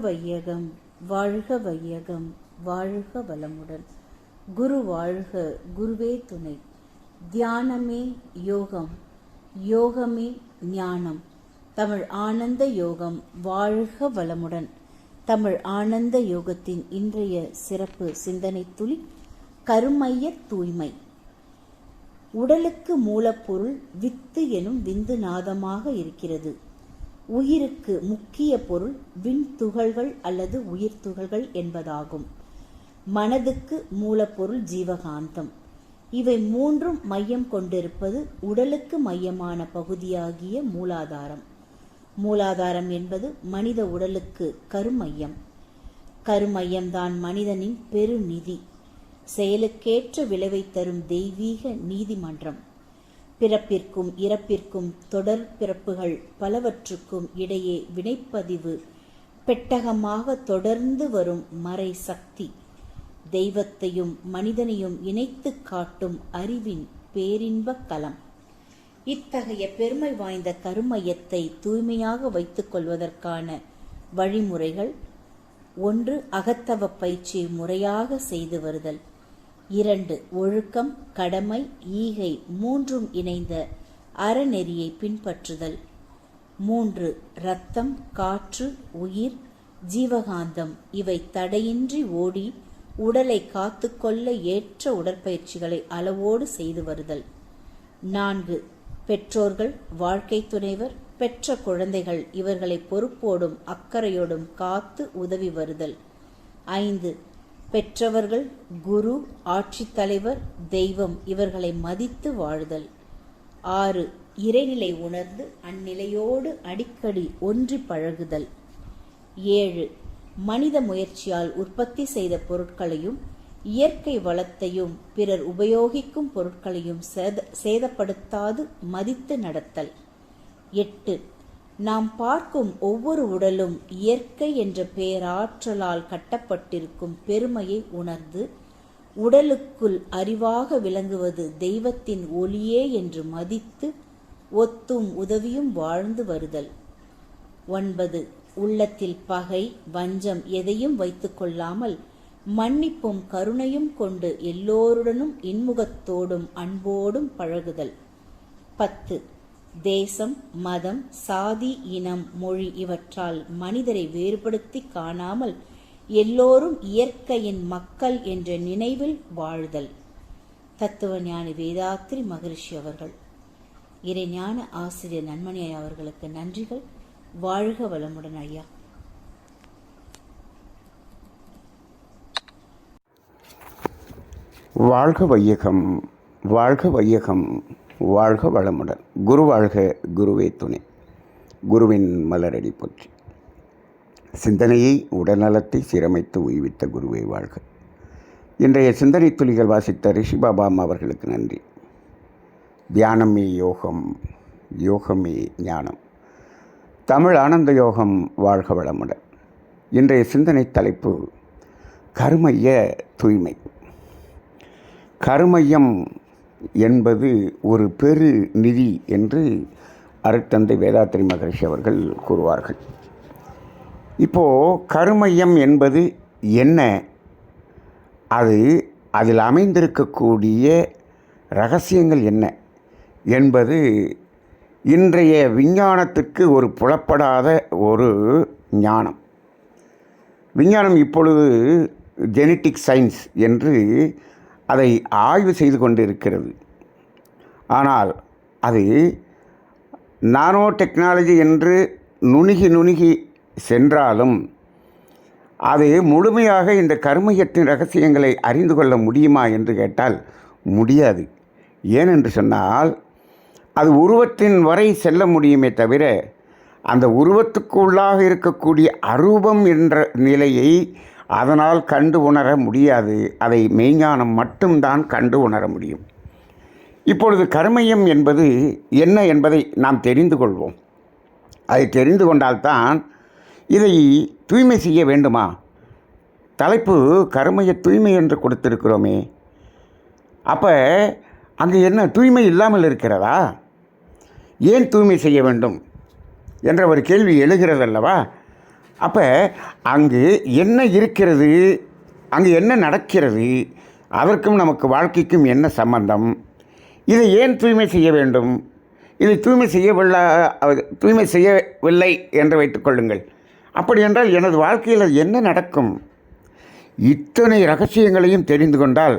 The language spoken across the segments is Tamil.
வையகம் வாழ்க வையகம் வாழ்க வளமுடன். குரு வாழ்க குருவே துணை. தியானமே யோகம் யோகமே ஞானம். தமிழ் ஆனந்த யோகம் வாழ்க வளமுடன். தமிழ் ஆனந்த யோகத்தின் இன்றைய சிறப்பு சிந்தனை துளி கருமைய தூய்மை. உடலுக்கு மூலப்பொருள் வித்து எனும் விந்து நாதமாக இருக்கிறது. உயிருக்கு முக்கிய பொருள் விண்துகள்கள் அல்லது உயிர் துகள்கள் என்பதாகும். மனதுக்கு மூலப்பொருள் ஜீவகாந்தம். இவை மூன்றும் மையம் கொண்டிருப்பது உடலுக்கு மையமான பகுதியாகிய மூலாதாரம். மூலாதாரம் என்பது மனித உடலுக்கு கருமையம். கருமையம்தான் மனிதனின் பெருநிதி. செயலுக்கேற்ற விளைவை தரும் தெய்வீக நீதிமன்றம். பிறப்பிற்கும் இறப்பிற்கும் தொடர் பிறப்புகள் பலவற்றுக்கும் இடையே வினைப்பதிவு பெட்டகமாக தொடர்ந்து வரும் மறை சக்தி. தெய்வத்தையும் மனிதனையும் இணைத்து காட்டும் அறிவின் பேரின்பக் கலம் இத்தகைய பெருமை வாய்ந்த கருமையத்தை தூய்மையாக வைத்துக் கொள்வதற்கான வழிமுறைகள். ஒன்று அகத்தவ பயிற்சியை முறையாக செய்து வருதல். இரண்டு ஒழுக்கம் கடமை ஈகை மூன்றும் இணைந்த அறநெறியை பின்பற்றுதல். மூன்று இரத்தம் காற்று உயிர் ஜீவகாந்தம். இவை தடையின்றி ஓடி உடலை காத்துக்கொள்ள ஏற்ற உடற்பயிற்சிகளை அளவோடு செய்து வருதல். நான்கு பெற்றோர்கள் வாழ்க்கை துணைவர் பெற்ற குழந்தைகள் இவர்களை பொறுப்போடும் அக்கறையோடும் காத்து உதவி வருதல். ஐந்து பெற்றவர்கள் குரு ஆட்சித்தலைவர் தெய்வம் இவர்களை மதித்து வாழுதல். ஆறு இறைநிலை உணர்ந்து அந்நிலையோடு அடிக்கடி ஒன்றி பழகுதல். ஏழு மனித முயற்சியால் உற்பத்தி செய்த பொருட்களையும் இயற்கை வளத்தையும் பிறர் உபயோகிக்கும் பொருட்களையும் சேத சேதப்படுத்தாது மதித்து நடத்தல். எட்டு நாம் பார்க்கும் ஒவ்வொரு உடலும் இயற்கை என்ற பேராற்றலால் கட்டப்பட்டிருக்கும் பெருமையை உணர்ந்து உடலுக்குள் அறிவாக விளங்குவது தெய்வத்தின் ஒளியே என்று மதித்து ஒத்தும் உதவியும் வாழ்ந்து வருதல். ஒன்பது உள்ளத்தில் பகை வஞ்சம் எதையும் வைத்துக் கொள்ளாமல் மன்னிப்பும் கருணையும் கொண்டு எல்லோருடனும் இன்முகத்தோடும் அன்போடும் பழகுதல். பத்து தேசம் மதம் சாதி இனம் மொழி இவற்றால் மனிதரை வேறுபடுத்தி காணாமல் எல்லோரும் இயற்கையின் மக்கள் என்ற நினைவில் வாழ்தல். தத்துவஞானி வேதாத்ரி மகரிஷி அவர்கள். இறைஞான ஆசிரியர் நன்மணி அவர்களுக்கு நன்றிகள். வாழ்க வளமுடன் ஐயா. வாழ்க வையகம் வாழ்க வையகம். வாழ்க வளமுடன். குரு வாழ்க குருவே துணை. குருவின் மலரடி போற்றி. சிந்தனையை உடல்நலத்தை சீரமைத்து உய்வித்த குருவே வாழ்க. இன்றைய சிந்தனை துளிகள் வாசித்த ரிஷி பாபாம் அவர்களுக்கு நன்றி. தியானமே யோகம் யோகமே ஞானம். தமிழ் ஆனந்த யோகம் வாழ்க வளமுடன். இன்றைய சிந்தனை தலைப்பு கருமைய தூய்மை. கருமையம் என்பது ஒரு பெரு நிதி என்று அருட்தந்தை வேதாத்திரி மகரிஷி அவர்கள் கூறுவார்கள். இப்போது கருமையம் என்பது என்ன? அது அதில் அமைந்திருக்கக்கூடிய ரகசியங்கள் என்ன? என்பது இன்றைய விஞ்ஞானத்திற்கு ஒரு புலப்படாத ஒரு ஞானம். விஞ்ஞானம் இப்பொழுது ஜெனட்டிக் சயின்ஸ் என்று அதை ஆய்வு செய்து கொண்டிருக்கிறது. ஆனால் அது நானோ டெக்னாலஜி என்று நுணுகி நுணுகி சென்றாலும் அது முழுமையாக இந்த கருமையத்தின் ரகசியங்களை அறிந்து கொள்ள முடியுமா என்று கேட்டால் முடியாது. ஏனென்று சொன்னால் அது உருவத்தின் வரை செல்ல முடியுமே தவிர அந்த உருவத்துக்குள்ளாக இருக்கக்கூடிய அரூபம் என்ற நிலையை அதனால் கண்டு உணர முடியாது. அதை மெய்ஞானம் மட்டும்தான் கண்டு உணர முடியும். இப்பொழுது கர்மயம் என்பது என்ன என்பதை நாம் தெரிந்து கொள்வோம். அதை தெரிந்து கொண்டால்தான் இதை தூய்மை செய்ய வேண்டுமா? தலைப்பு கருமைய தூய்மை என்று கொடுத்திருக்கிறோமே. அப்போ அங்கே என்ன தூய்மை இல்லாமல் இருக்கிறதா? ஏன் தூய்மை செய்ய வேண்டும்? என்ற ஒரு கேள்வி எழுகிறதல்லவா? அப்போ அங்கு என்ன இருக்கிறது? அங்கு என்ன நடக்கிறது? அதற்கும் நமக்கு வாழ்க்கைக்கும் என்ன சம்பந்தம்? இதை ஏன் தூய்மை செய்ய வேண்டும்? இதை தூய்மை செய்யவில்லை தூய்மை செய்யவில்லை என்று வைத்துக்கொள்ளுங்கள் அப்படி என்றால் எனது வாழ்க்கையில் அது என்ன நடக்கும்? இத்தனை ரகசியங்களையும் தெரிந்து கொண்டால்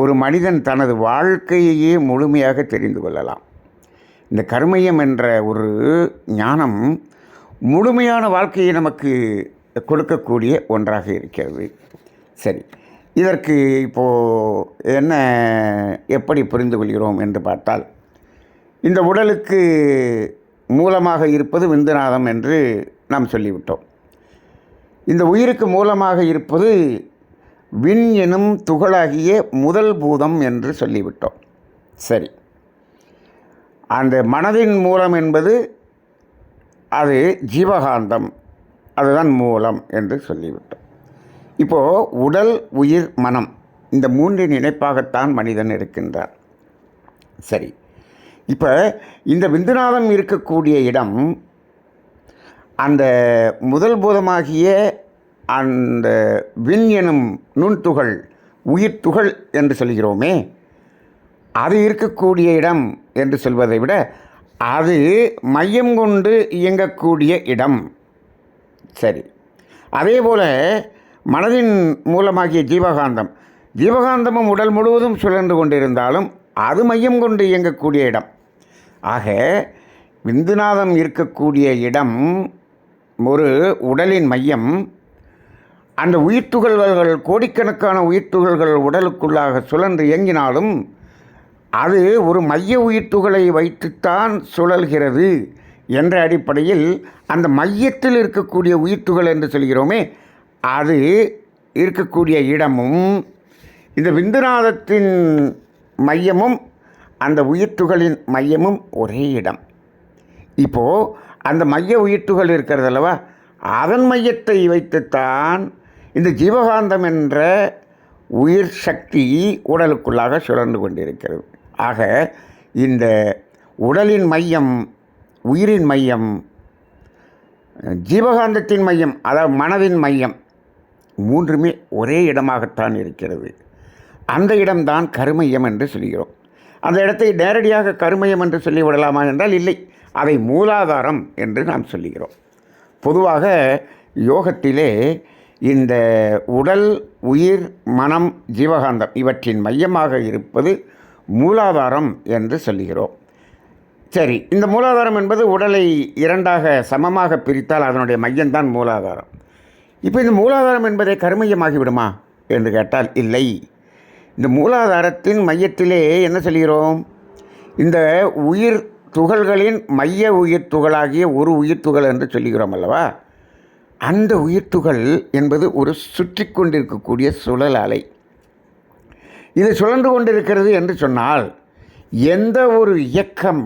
ஒரு மனிதன் தனது வாழ்க்கையையே முழுமையாக தெரிந்து கொள்ளலாம். இந்த கருமையம் என்ற ஒரு ஞானம் முழுமையான வாழ்க்கையை நமக்கு கொடுக்கக்கூடிய ஒன்றாக இருக்கிறது. சரி இதற்கு இப்போது என்ன எப்படி புரிந்து கொள்கிறோம் என்று பார்த்தால் இந்த உடலுக்கு மூலமாக இருப்பது விந்துநாதம் என்று நாம் சொல்லிவிட்டோம். இந்த உயிருக்கு மூலமாக இருப்பது விண் எனும் துகளாகிய முதல் பூதம் என்று சொல்லிவிட்டோம். சரி அந்த மனதின் மூலம் என்பது அது ஜீவகாந்தம். அதுதான் மூலம் என்று சொல்லிவிட்டோம். இப்போது உடல் உயிர் மனம் இந்த மூன்றின் இணைப்பாகத்தான் மனிதன் இருக்கின்றார் சரி. இப்போ இந்த விந்துநாதம் இருக்கக்கூடிய இடம் அந்த முதல் பூதமாகிய அந்த விண் எனும் நுண்துகள் உயிர் துகள் என்று சொல்கிறோமே அது இருக்கக்கூடிய இடம் என்று சொல்வதை விட அது மையம் கொண்டு இயங்கக்கூடிய இடம். சரி. அதே போல் மனதின் மூலமாகிய ஜீவகாந்தம். ஜீவகாந்தமும் உடல் முழுவதும் சுழன்று கொண்டிருந்தாலும் அது மையம் கொண்டு இயங்கக்கூடிய இடம். ஆக விந்துநாதம் இருக்கக்கூடிய இடம் ஒரு உடலின் மையம். அந்த உயிர்த்துகள்கள் கோடிக்கணக்கான உயிர்த்துகள்கள் உடலுக்குள்ளாக சுழன்று இயங்கினாலும் அது ஒரு மைய உயிர்த்துகளை வைத்துத்தான் சுழல்கிறது என்ற அடிப்படையில் அந்த மையத்தில் இருக்கக்கூடிய உயிர்த்துகள் என்று சொல்கிறோமே அது இருக்கக்கூடிய இடமும் இந்த விந்துநாதத்தின் மையமும் அந்த உயிர்த்துகளின் மையமும் ஒரே இடம். இப்போது அந்த மைய உயிர்த்துகள் இருக்கிறது அல்லவா அதன் மையத்தை வைத்துத்தான் இந்த ஜீவகாந்தம் என்ற உயிர் சக்தி உடலுக்குள்ளாக சுழன்று கொண்டிருக்கிறது. ஆக இந்த உடலின் மையம் உயிரின் மையம் ஜீவகாந்தத்தின் மையம் அதாவது மனதின் மையம் மூன்றுமே ஒரே இடமாகத்தான் இருக்கிறது. அந்த இடம்தான் கருமையம் என்று சொல்கிறோம். அந்த இடத்தை நேரடியாக கருமையம் என்று சொல்லிவிடலாமா என்றால் இல்லை. அதை மூலாதாரம் என்று நாம் சொல்லுகிறோம் பொதுவாக யோகத்திலே இந்த உடல் உயிர் மனம் ஜீவகாந்தம் இவற்றின் மையமாக இருப்பது மூலாதாரம் என்று சொல்லுகிறோம். சரி இந்த மூலாதாரம் என்பது உடலை இரண்டாக சமமாக பிரித்தால் அதனுடைய மையம்தான் மூலாதாரம். இப்போ இந்த மூலாதாரம் என்பதை கருமையமாகி விடுமா என்று கேட்டால் இல்லை. இந்த மூலாதாரத்தின் மையத்திலே என்ன சொல்கிறோம்? இந்த உயிர் துகள்களின் மைய உயிர் துகளாகிய ஒரு உயிர் துகள் என்று சொல்லுகிறோம் அல்லவா? அந்த உயிர் துகள் என்பது ஒரு சுற்றி கொண்டிருக்கக்கூடிய சுழல் அலை இது சுழன்று கொண்டிருக்கிறது என்று சொன்னால் எந்த ஒரு இயக்கம்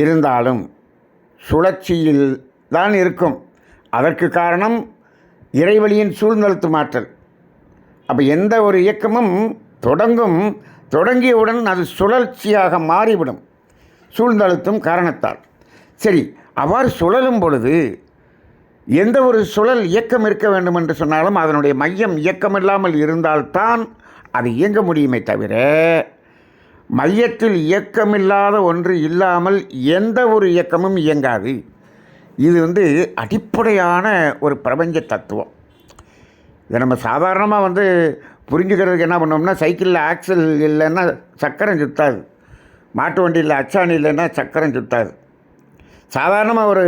இருந்தாலும் சுழற்சியில் தான் இருக்கும். அதற்கு காரணம் இறைவழியின் சூழ்நிலத்து மாற்றல். அப்போ எந்த ஒரு இயக்கமும் தொடங்கும் தொடங்கியவுடன் அது சுழற்சியாக மாறிவிடும். சூழ்ந்தழுத்தும் காரணத்தால். சரி அவ்வாறு சுழலும் பொழுது எந்த ஒரு சுழல் இயக்கம் இருக்க வேண்டும் என்று சொன்னாலும் அதனுடைய மையம் இயக்கம் இல்லாமல் இருந்தால்தான் அது இயங்க முடியுமே தவிர மையத்தில் இயக்கமில்லாத ஒன்று இல்லாமல் எந்த ஒரு இயக்கமும் இயங்காது. இது வந்து அடிப்படையான ஒரு பிரபஞ்ச தத்துவம். இதை நம்ம சாதாரணமாக வந்து புரிஞ்சுக்கிறதுக்கு என்ன பண்ணோம்னா சைக்கிளில் ஆக்சல் இல்லைன்னா சக்கரம் சுத்தாது. மாட்டு வண்டியில் அச்சாணி இல்லைன்னா சக்கரம் சுத்தாது. சாதாரணமாக ஒரு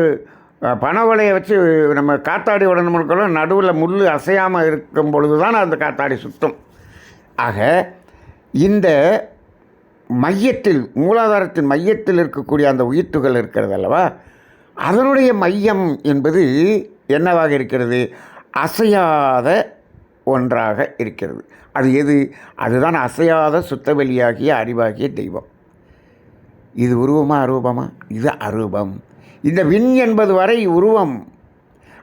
அஹ், பனவலையை வச்சு நம்ம காத்தாடி விடணும்னு நடுவில் முள் அசையாமல் இருக்கும் பொழுது தான் அந்த காத்தாடி சுத்தம். ஆக இந்த மையத்தில் மூலாதாரத்தின் மையத்தில் இருக்கக்கூடிய அந்த உயிர்த்துகள் இருக்கிறது அல்லவா? அதனுடைய மையம் என்பது என்னவாக இருக்கிறது? அசையாத ஒன்றாக இருக்கிறது. அது எது? அதுதான் அசையாத சுத்தவெளியாகிய அறிவாகிய தெய்வம். இது உருவமா அரூபமா? இது அரூபம். இந்த விண் என்பது வரை உருவம்.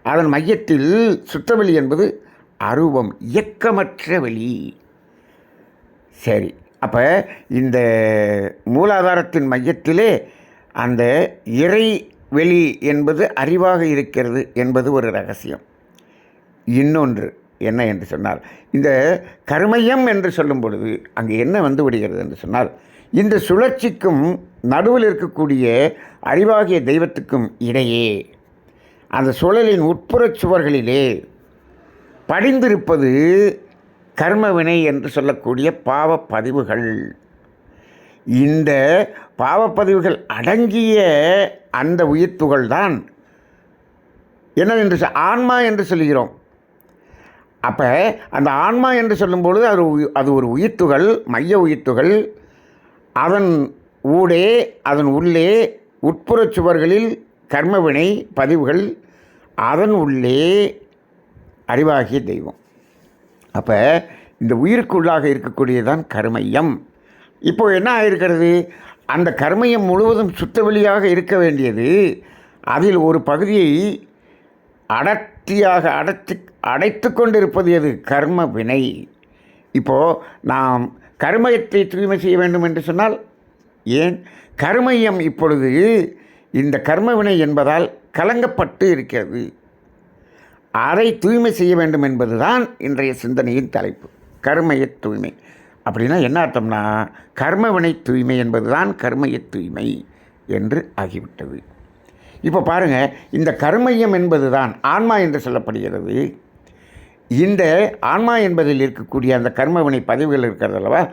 அதன் மையத்தில் சுத்தவெளி என்பது அரூபம். இயக்கமற்ற வெளி. சரி. அப்போ இந்த மூலாதாரத்தின் மையத்திலே அந்த இறை வெளி என்பது அறிவாக இருக்கிறது என்பது ஒரு ரகசியம். இன்னொன்று என்ன என்று சொன்னால் இந்த கருமையம் என்று சொல்லும் பொழுது அங்கே என்ன வந்து விடுகிறது என்று சொன்னால் இந்த சுழற்சிக்கும் நடுவில் இருக்கக்கூடிய அறிவாகிய தெய்வத்துக்கும் இடையே அந்த சுழலின் உட்புறச் சுவர்களிலே படிந்திருப்பது கர்மவினை என்று சொல்லக்கூடிய பாவப்பதிவுகள். இந்த பாவப்பதிவுகள் அடங்கிய அந்த உயிர்த்துகள் தான். என்று சொ- ஆன்மா என்று சொல்கிறோம் அப்போ அந்த ஆன்மா என்று சொல்லும்பொழுது அது அது ஒரு உயிர்த்துகள் மைய உயிர்த்துகள். அதன் ஊடே அதன் உள்ளே உட்புறச் சுவர்களில் கர்மவினை பதிவுகள். அதன் உள்ளே அறிவாகிய தெய்வம். அப்போ இந்த உயிருக்குள்ளாக இருக்கக்கூடியதான் கருமையம். இப்போது என்ன ஆகிருக்கிறது அந்த கர்மையம் முழுவதும் சுத்தவெளியாக இருக்க வேண்டியது அதில் ஒரு பகுதியை அடர்த்தியாக அடைத்து அடைத்து கொண்டிருப்பது எது? கர்ம வினை. இப்போது நாம் கர்மயத்தை தூய்மை செய்ய வேண்டும் என்று சொன்னால் ஏன்? கர்மயம் இப்பொழுது இந்த கர்மவினை என்பதால் கலங்கப்பட்டு இருக்கிறது. அறை தூய்மை செய்ய வேண்டும் என்பதுதான் இன்றைய சிந்தனையின் தலைப்பு. கர்மய தூய்மை. அப்படின்னா என்ன அர்த்தம்னா கர்மவினை தூய்மை என்பதுதான் கர்மய தூய்மை என்று ஆகிவிட்டது. இப்போ பாருங்கள் இந்த கர்மயம் என்பதுதான் ஆன்மா என்று சொல்லப்படுகிறது. இந்த ஆன்மா என்பதில் இருக்கக்கூடிய அந்த கர்மவினை பதிவுகள் இருக்கிறது அல்லவா?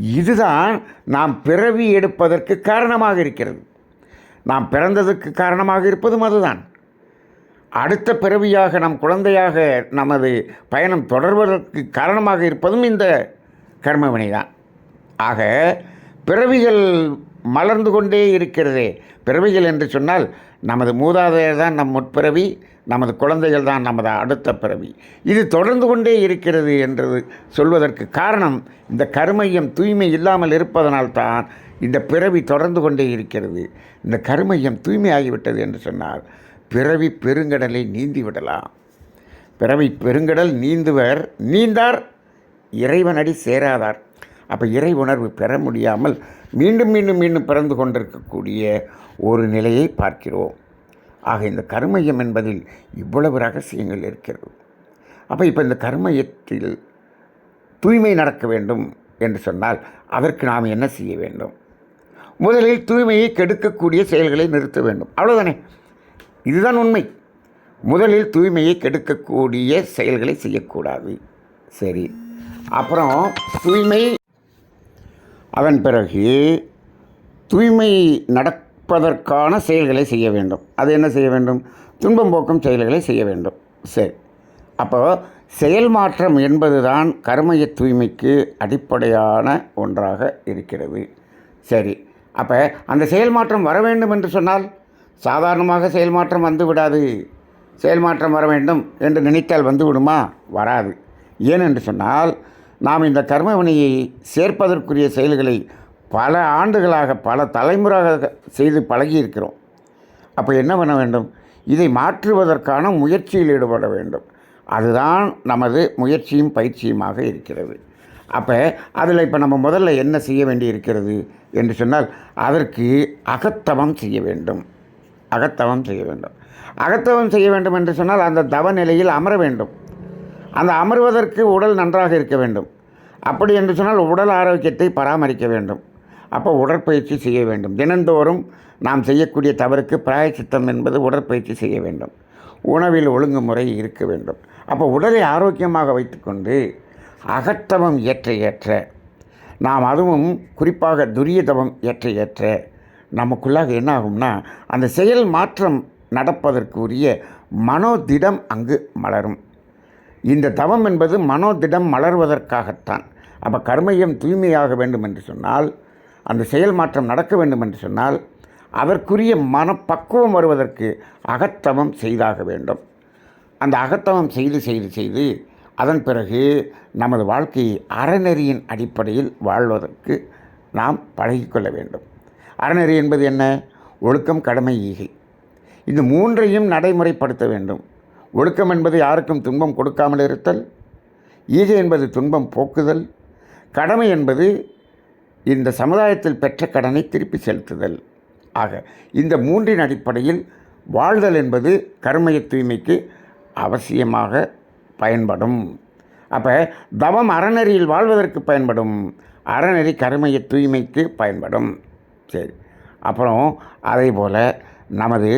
இதுதான் நாம் பிறவி எடுப்பதற்கு காரணமாக இருக்கிறது. நாம் பிறந்ததற்கு காரணமாக இருப்பதும் அதுதான். அடுத்த பிறவியாக நம் குழந்தையாக நமது பயணம் தொடர்வதற்கு காரணமாக இருப்பதும் இந்த கர்மவினை தான் ஆக பிறவிகள் மலர்ந்து கொண்டே இருக்கிறதே. பிறவிகள் என்று சொன்னால் நமது மூதாதையர் தான் நம் முற்பிறவி நமது குழந்தைகள் தான் நமது அடுத்த பிறவி. இது தொடர்ந்து கொண்டே இருக்கிறது என்றது சொல்வதற்கு காரணம் இந்த கருமையம் தூய்மை இல்லாமல் இருப்பதனால்தான் இந்த பிறவி தொடர்ந்து கொண்டே இருக்கிறது. இந்த கருமையம் தூய்மையாகிவிட்டது என்று சொன்னால் பிறவி பெருங்கடலை நீந்தி விடலாம். பிறவி பெருங்கடல் நீந்துவர் நீந்தார் இறைவனடி சேராதார். அப்போ இறை உணர்வு பெற முடியாமல் மீண்டும் மீண்டும் மீண்டும் பிறந்து கொண்டிருக்கக்கூடிய ஒரு நிலையை பார்க்கிறோம். ஆக இந்த கருமையம் என்பதில் இவ்வளவு ரகசியங்கள் இருக்கிறது. அப்போ இப்போ இந்த கருமயத்தில் தூய்மை நடக்க வேண்டும் என்று சொன்னால் அதற்கு நாம் என்ன செய்ய வேண்டும்? முதலில் தூய்மையை கெடுக்கக்கூடிய செயல்களை நிறுத்த வேண்டும். அவ்வளோதானே இதுதான் உண்மை. முதலில் தூய்மையை கெடுக்கக்கூடிய செயல்களை செய்யக்கூடாது. சரி. அப்புறம் தூய்மை. அதன் பிறகு தூய்மை நடப்பதற்கான செயல்களை செய்ய வேண்டும். அது என்ன செய்ய வேண்டும்? துன்பம் போக்கும் செயல்களை செய்ய வேண்டும். சரி. அப்போ செயல் மாற்றம் என்பதுதான் கர்மய தூய்மைக்கு அடிப்படையான ஒன்றாக இருக்கிறது. சரி. அப்போ அந்த செயல் மாற்றம் வர வேண்டும் என்று சொன்னால் சாதாரணமாக செயல் மாற்றம் வந்து விடாது செயல் மாற்றம் வர வேண்டும் என்று நினைத்தால் வந்து விடுமா வராது ஏனென்று சொன்னால் நாம் இந்த கர்மவினையை சேர்ப்பதற்குரிய செயல்களை பல ஆண்டுகளாக பல தலைமுறையாக செய்து பழகி இருக்கிறோம் அப்போ என்ன பண்ண வேண்டும்? இதை மாற்றுவதற்கான முயற்சியில் ஈடுபட வேண்டும். அதுதான் நமது முயற்சியும் பயிற்சியுமாக இருக்கிறது. அப்போ அதில் இப்போ நம்ம முதல்ல என்ன செய்ய வேண்டி இருக்கிறது என்று சொன்னால் அதற்கு அகத்தவம் செய்ய வேண்டும். அகத்தவம் செய்ய வேண்டும். அகத்தவம் செய்ய வேண்டும் என்று சொன்னால் அந்த தவ நிலையில் அமர வேண்டும். அந்த அமர்வதற்கு உடல் நன்றாக இருக்க வேண்டும். அப்படி என்று சொன்னால் உடல் ஆரோக்கியத்தை பராமரிக்க வேண்டும். அப்போ உடற்பயிற்சி செய்ய வேண்டும். தினந்தோறும் நாம் செய்யக்கூடிய தவறுக்கு பிராயச்சித்தம் என்பது உடற்பயிற்சி செய்ய வேண்டும். உணவில் ஒழுங்குமுறை இருக்க வேண்டும். அப்போ உடலை ஆரோக்கியமாக வைத்துக்கொண்டு அகத்தவம் ஏற்ற ஏற்ற நாம் அதுவும் குறிப்பாக துரியதவம் ஏற்ற ஏற்ற நமக்குள்ளாக என்ன ஆகும்னா அந்த செயல் மாற்றம் நடப்பதற்குரிய மனோதிடம் அங்கு மலரும். இந்த தவம் என்பது மனோதிடம் மலர்வதற்காகத்தான். அப்போ கர்மயம் தூய்மையாக வேண்டும் என்று சொன்னால் அந்த செயல் மாற்றம் நடக்க வேண்டும் என்று சொன்னால் அதற்குரிய மனப்பக்குவம் வருவதற்கு அகத்தவம் செய்தாக வேண்டும். அந்த அகத்தவம் செய்து செய்து செய்து அதன் பிறகு நமது வாழ்க்கையை அறநெறியின் அடிப்படையில் வாழ்வதற்கு நாம் பழகிக்கொள்ள வேண்டும். அறநெறி என்பது என்ன? ஒழுக்கம் கடமை ஈகை. இந்த மூன்றையும் நடைமுறைப்படுத்த வேண்டும். ஒழுக்கம் என்பது யாருக்கும் துன்பம் கொடுக்காமல் இருத்தல். ஈகை என்பது துன்பம் போக்குதல். கடமை என்பது இந்த சமுதாயத்தில் பெற்ற கடனை திருப்பி செலுத்துதல். ஆக இந்த மூன்றின் அடிப்படையில் வாழ்தல் என்பது கர்மய தூய்மைக்கு அவசியமாக பயன்படும். அப்போ தவம் அறநெறியில் வாழ்வதற்கு பயன்படும். அறநெறி கர்மய தூய்மைக்கு பயன்படும். சரி. அப்புறம் அதே போல் நமது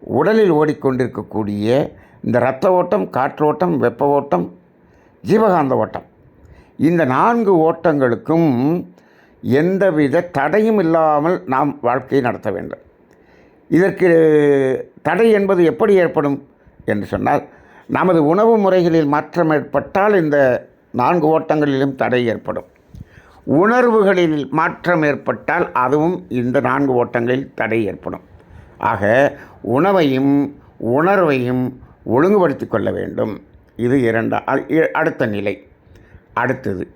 உடலில் ஓடிக்கொண்டிருக்கக்கூடிய இந்த இரத்த ஓட்டம் காற்றோட்டம் வெப்ப ஓட்டம் ஜீவகாந்த ஓட்டம். இந்த நான்கு ஓட்டங்களுக்கும் எந்தவித தடையும் இல்லாமல் நாம் வாழ்க்கையை நடத்த வேண்டும். இதற்கு தடை என்பது எப்படி ஏற்படும் என்று சொன்னால் நமது உணவு முறைகளில் மாற்றம் ஏற்பட்டால் இந்த நான்கு ஓட்டங்களிலும் தடை ஏற்படும். உணர்வுகளில் மாற்றம் ஏற்பட்டால் அதுவும் இந்த நான்கு ஓட்டங்களில் தடை ஏற்படும். ஆக உணவையும் உணர்வையும் ஒழுங்குபடுத்தி கொள்ள வேண்டும். இது இரண்டா இ- அடுத்த நிலை. அடுத்தது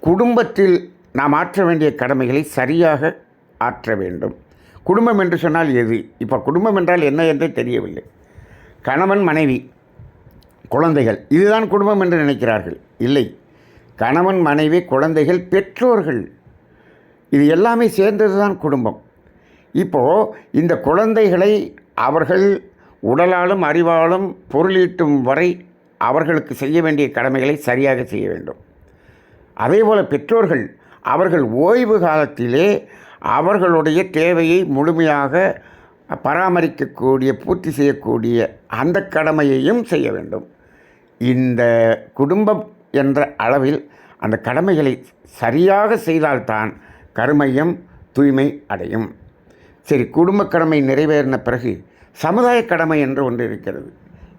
குடும்பத்தில் நாம் ஆற்ற வேண்டிய கடமைகளை சரியாக ஆற்ற வேண்டும். குடும்பம் என்று சொன்னால் எது? இப்போ குடும்பம் என்றால் என்ன என்றே தெரியவில்லை. கணவன் மனைவி குழந்தைகள் இதுதான் குடும்பம் என்று நினைக்கிறார்கள். இல்லை. கணவன் மனைவி குழந்தைகள் பெற்றோர்கள். இது எல்லாமே சேர்ந்தது தான் குடும்பம். இப்போது இந்த குழந்தைகளை அவர்கள் உடலாலும் அறிவாலும் பொருளீட்டும் வரை அவர்களுக்கு செய்ய வேண்டிய கடமைகளை சரியாக செய்ய வேண்டும். அதேபோல் பெற்றோர்கள் அவர்கள் ஓய்வு காலத்திலே அவர்களுடைய தேவையை முழுமையாக பராமரிக்கக்கூடிய பூர்த்தி செய்யக்கூடிய அந்த கடமையையும் செய்ய வேண்டும். இந்த குடும்பம் என்ற அளவில் அந்த கடமைகளை சரியாக செய்தால்தான் கருமையம் தூய்மை அடையும். சரி குடும்ப கடமை நிறைவேறின பிறகு சமுதாய கடமை என்று ஒன்று இருக்கிறது.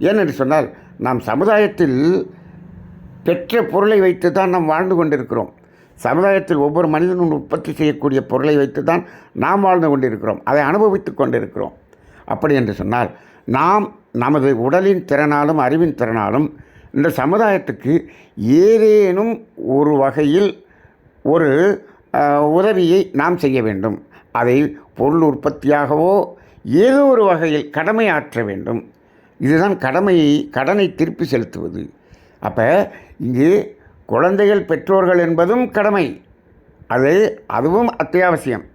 ஏனென்று சொன்னால் நாம் சமுதாயத்தில் பெற்ற பொருளை வைத்து தான் நாம் வாழ்ந்து கொண்டிருக்கிறோம். சமுதாயத்தில் ஒவ்வொரு மனிதனும் உற்பத்தி செய்யக்கூடிய பொருளை வைத்து தான் நாம் வாழ்ந்து கொண்டிருக்கிறோம். அதை அனுபவித்து கொண்டிருக்கிறோம். அப்படி என்று சொன்னால் நாம் நமது உடலின் திறனாலும் அறிவின் திறனாலும் இந்த சமுதாயத்துக்கு ஏதேனும் ஒரு வகையில் ஒரு உதவியை நாம் செய்ய வேண்டும். அதை பொருள் உற்பத்தியாகவோ ஏதோ ஒரு வகையில் கடமை ஆற்ற வேண்டும். இதுதான் கடமையை கடனை திருப்பி செலுத்துவது. அப்போ இங்கு குழந்தைகள் பெற்றோர்கள் என்பதும் கடமை. அது அதுவும் அத்தியாவசியம்.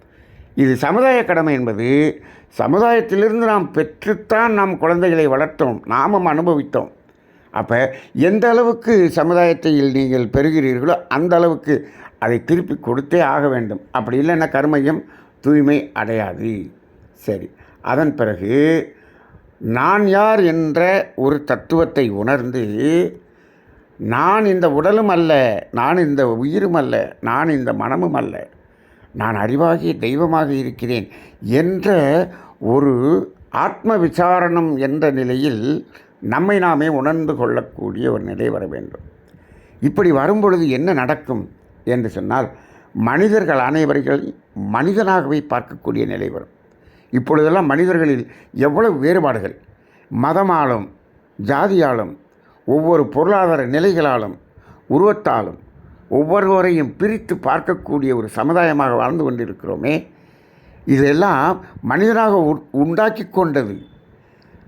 இது சமுதாய கடமை என்பது சமுதாயத்திலிருந்து நாம் பெற்றுத்தான் நாம் குழந்தைகளை வளர்த்தோம். நாமும் அனுபவித்தோம். அப்போ எந்த அளவுக்கு சமுதாயத்தில் நீங்கள் பெறுகிறீர்களோ அந்த அளவுக்கு அதை திருப்பி கொடுத்தே ஆக வேண்டும். அப்படி இல்லைன்னா கர்மையும் தூய்மை அடையாது. சரி. அதன் பிறகு நான் யார் என்ற ஒரு தத்துவத்தை உணர்ந்து நான் இந்த உடலும் அல்ல நான் இந்த உயிரும் அல்ல நான் இந்த மனமும் அல்ல நான் அறிவாகிய தெய்வமாக இருக்கிறேன் என்ற ஒரு ஆத்ம விசாரணம் என்ற நிலையில் நம்மை நாமே உணர்ந்து கொள்ளக்கூடிய ஒரு நிலை வர வேண்டும். இப்படி வரும்பொழுது என்ன நடக்கும் என்று சொன்னால் மனிதர்கள் அனைவர்கள் மனிதனாகவே பார்க்கக்கூடிய நிலை வரும். இப்பொழுதெல்லாம் மனிதர்களில் எவ்வளவு வேறுபாடுகள். மதமாலும் ஜாதியாலும் ஒவ்வொரு பொருளாதார நிலைகளாலும் உருவத்தாலும் ஒவ்வொருவரையும் பிரித்து பார்க்கக்கூடிய ஒரு சமுதாயமாக வாழ்ந்து கொண்டிருக்கிறோமே. இதெல்லாம் மனிதனாக உண்டாக்கி கொண்டது.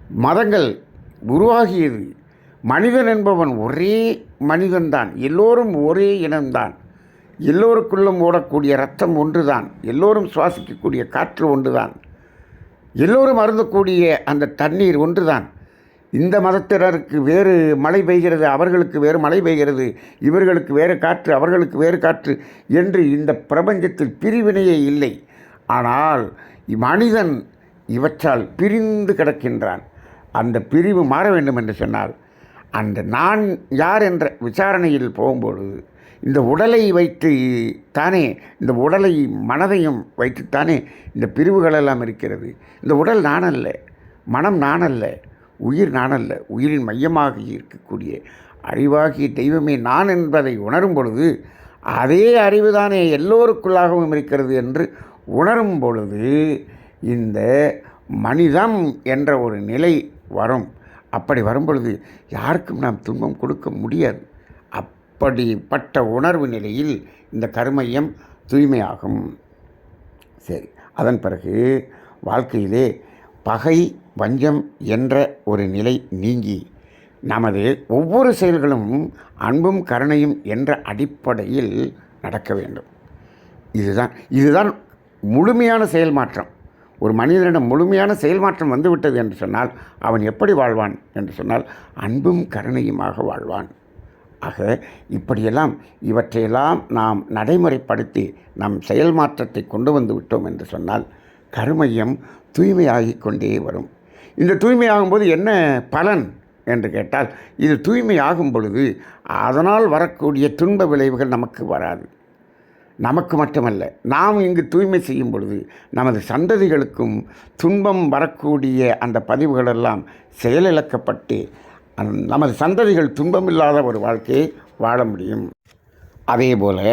மதங்கள் உருவாகியது. மனிதன் என்பவன் ஒரே மனிதன்தான். எல்லோரும் ஒரே இனம்தான். எல்லோருக்குள்ளும் ஓடக்கூடிய ரத்தம் ஒன்றுதான். எல்லோரும் சுவாசிக்கக்கூடிய காற்று ஒன்றுதான். எல்லோரும் அருந்தக்கூடிய அந்த தண்ணீர் ஒன்றுதான். இந்த மதத்தினருக்கு வேறு மழை பெய்கிறது அவர்களுக்கு வேறு மழை பெய்கிறது இவர்களுக்கு வேறு காற்று அவர்களுக்கு வேறு காற்று என்று இந்த பிரபஞ்சத்தில் பிரிவினையே இல்லை. ஆனால் மனிதன் இவற்றால் பிரிந்து கிடக்கின்றான். அந்த பிரிவு மாற வேண்டும் என்று சொன்னார் அந்த நான் யார் என்ற விசாரணையில் போகும்பொழுது இந்த உடலை வைத்து தானே இந்த உடலை மனதையும் வைத்துத்தானே இந்த பிரிவுகளெல்லாம் இருக்கிறது. இந்த உடல் நான் அல்ல மனம் நான் அல்ல உயிர் நான் அல்ல உயிரின் மையமாக இருக்கக்கூடிய அறிவாகிய தெய்வமே நான் என்பதை உணரும் பொழுது அதே அறிவுதானே எல்லோருக்குள்ளாகவும் இருக்கிறது என்று உணரும் பொழுது இந்த மனிதம் என்ற ஒரு நிலை வரும். அப்படி வரும்பொழுது யாருக்கும் நாம் துன்பம் கொடுக்க முடியாது. அப்படிப்பட்ட உணர்வு நிலையில் இந்த கருமையம் தூய்மையாகும். சரி அதன் பிறகு வாழ்க்கையிலே பகை வஞ்சம் என்ற ஒரு நிலை நீங்கி நமது ஒவ்வொரு செயல்களும் அன்பும் கருணையும் என்ற அடிப்படையில் நடக்க வேண்டும். இதுதான் இதுதான் முழுமையான செயல் மாற்றம். ஒரு மனிதனிடம் முழுமையான செயல்மாற்றம் வந்துவிட்டது என்று சொன்னால் அவன் எப்படி வாழ்வான் என்று சொன்னால் அன்பும் கருணையுமாக வாழ்வான். ஆக இப்படியெல்லாம் இவற்றையெல்லாம் நாம் நடைமுறைப்படுத்தி நம் செயல் மாற்றத்தை கொண்டு வந்து விட்டோம் என்று சொன்னால் கருமையம் தூய்மையாகிக் கொண்டே வரும். இந்த தூய்மையாகும்போது என்ன பலன் என்று கேட்டால் இது தூய்மையாகும் பொழுது அதனால் வரக்கூடிய துன்ப விளைவுகள் நமக்கு வராது. நமக்கு மட்டுமல்ல நாம் இங்கு தூய்மை செய்யும் பொழுது நமது சந்ததிகளுக்கும் துன்பம் வரக்கூடிய அந்த பதிவுகளெல்லாம் செயலிழக்கப்பட்டு நமது சந்ததிகள் துன்பமில்லாத ஒரு வாழ்க்கையை வாழ முடியும். அதே போல்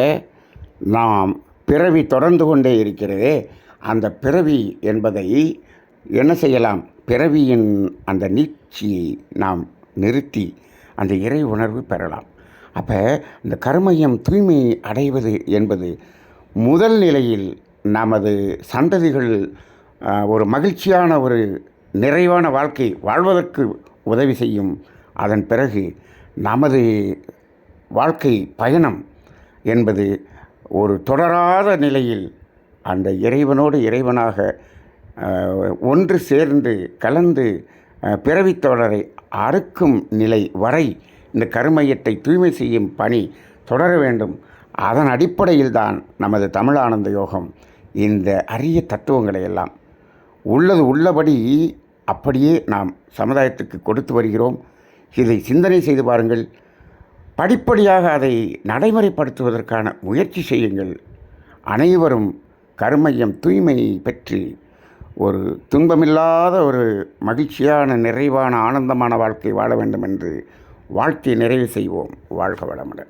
நாம் பிறவி தொடர்ந்து கொண்டே இருக்கிறதே அந்த பிறவி என்பதை என்ன செய்யலாம்? பிறவியின் அந்த நீட்சியை நாம் நிறுத்தி அந்த இறை உணர்வு பெறலாம். அப்போ இந்த கருமையம் தூய்மை அடைவது என்பது முதல் நிலையில் நமது சந்ததிகள் ஒரு மகிழ்ச்சியான ஒரு நிறைவான வாழ்க்கை வாழ்வதற்கு உதவி செய்யும். அதன் பிறகு நமது வாழ்க்கை பயணம் என்பது ஒரு தொடராத நிலையில் அந்த இறைவனோடு இறைவனாக ஒன்று சேர்ந்து கலந்து பிறவித்தொடரை தொடரை அறுக்கும் நிலை வரை இந்த கருமையத்தை தூய்மை செய்யும் பணி தொடர வேண்டும். அதன் அடிப்படையில் தான் நமது தமிழானந்த யோகம். இந்த அரிய தத்துவங்களை எல்லாம். உள்ளது உள்ளபடி அப்படியே நாம் சமுதாயத்துக்கு கொடுத்து வருகிறோம். இதை சிந்தனை செய்து பாருங்கள். படிப்படியாக அதை நடைமுறைப்படுத்துவதற்கான முயற்சி செய்யுங்கள். அனைவரும் கருமையம் தூய்மையை பற்றி ஒரு துன்பமில்லாத ஒரு மகிழ்ச்சியான நிறைவான ஆனந்தமான வாழ்க்கை வாழ வேண்டும் என்று வாழ்த்தி நிறைவு செய்வோம். வாழ்க வளமுடன்.